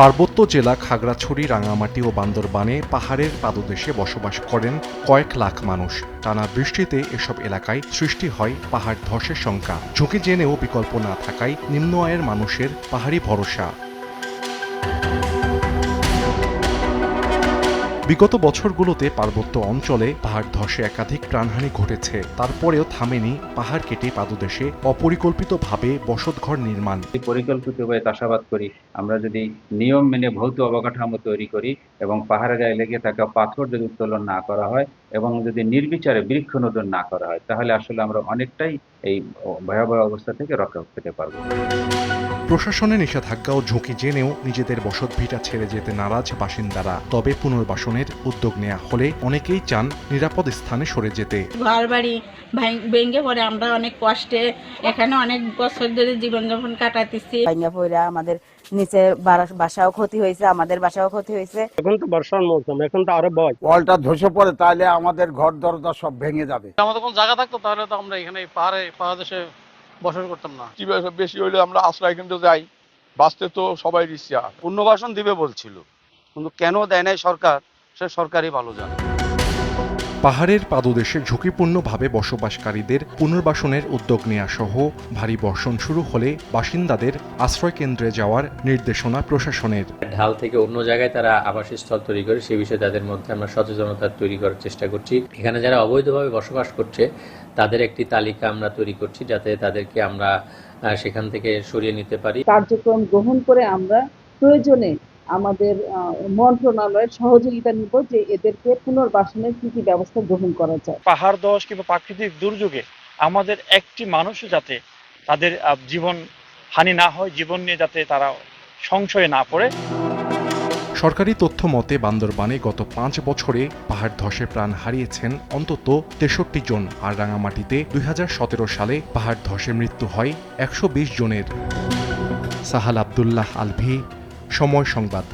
পার্বত্য জেলা খাগড়াছড়ি, রাঙামাটি ও বান্দরবানে পাহাড়ের পাদদেশে বসবাস করেন কয়েক লাখ মানুষ। টানা বৃষ্টিতে এসব এলাকায় সৃষ্টি হয় পাহাড় ধসের সংখ্যা। ঝুঁকি জেনেও বিকল্প না থাকায় নিম্ন আয়ের মানুষের পাহাড়ি ভরসা। বিগত বছরগুলোতে পার্বত্য অঞ্চলে পাহাড় ধসে একাধিক প্রাণহানি ঘটেছে। তারপরেও থামেনি পাহাড় কেটে পাদদেশে অপরিকল্পিতভাবে বসতঘর নির্মাণ। পরিকল্পিতভাবে চাষাবাদ করি আমরা যদি নিয়ম মেনে ভৌত অবকাঠামো তৈরি করি এবং পাহাড়ের গায়ে লেগে থাকা পাথর যদি উত্তোলন না করা হয় এবং যদি নির্বিচারে বৃক্ষনোদন না করা হয় তাহলে আসলে আমরা অনেকটাই এই ভয়াবহ অবস্থা থেকে রক্ষা পেতে পারব। প্রশাসনের নিষেধাজ্ঞা ও ঝুঁকি জেনেও নিজেদের বসতভিটা ছেড়ে যেতে নারাজ বাসিন্দারা। তবে পুনর্বাসনের উদ্যোগ নেওয়া হলে অনেকেই চান নিরাপদ স্থানে সরে যেতে। ঘর বাড়ি ভাঙ- ভেঙে পড়ে। আমরা অনেক কষ্টে এখানে অনেক বছর ধরে জীবনযাপন কাটাতেছি ভাইঙ্গা পইরা আমাদের নিচে বাসাও ক্ষতি হয়েছে আমাদের বাসাও ক্ষতি হয়েছে। এখন তো বর্ষার মৌসুম এখন তো আরও ভয় ধসে পড়ে তাহলে আমাদের ঘর দরজা সব ভেঙে যাবে। আমাদের কোনো জায়গা থাকতো তাহলে তো আমরা এখানে পাহাড়ে পাহাড় দেশে বসবাস করতাম না। বেশি হইলে আমরা আশ্রয় কেন্দ্র যাই। বাঁচতে তো সবাই রিক্সা পুনর্বাসন দিবে বলছিল কিন্তু কেন দেয় নাই সরকার? সে সরকারই ভালো জানে। পাহাড়ের পাদদেশে ঝুঁকিপূর্ণভাবে বসবাসকারীদের পুনর্বাসনের উদ্যোগ নেওয়া সহ ভারী বর্ষণ শুরু হলে বাসিন্দাদের আশ্রয়কেন্দ্রে যাওয়ার নির্দেশনা প্রশাসনের। ঢাল থেকে অন্য জায়গায় তারা আবাসস্থল তৈরি করে সে বিষয়ে তাদের মধ্যে আমরা সচেতনতা তৈরি করার চেষ্টা করছি। এখানে যারা অবৈধভাবে বসবাস করছে তাদের একটি তালিকা আমরা তৈরি করছি যাতে তাদেরকে আমরা সেখান থেকে সরিয়ে নিতে পারি। কার্যক্রম গ্রহণ করে আমরা প্রয়োজনে আমাদের মন্ত্রণালয়ের সহযোগিতা নিব যে এদেরকে পুনর্বাসনের কি কি ব্যবস্থা গ্রহণ করা যায়। পাহাড় ধস কিংবা প্রাকৃতিক দুর্যোগে আমাদের একটি মানুষও যাতে তাদের জীবন হানি না হয় জীবন নিয়ে যাতে তারা সংশয়ে না পড়ে। সরকারি তথ্য মতে বান্দরবানে গত পাঁচ বছরে পাহাড় ধসে প্রাণ হারিয়েছেন অন্তত তেষট্টি জন আর রাঙামাটিতে দুই হাজার সতেরো সালে পাহাড় ধসে মৃত্যু হয় একশো বিশ জনের। সাহাল আবদুল্লাহ আলভি সময় সংবাদ।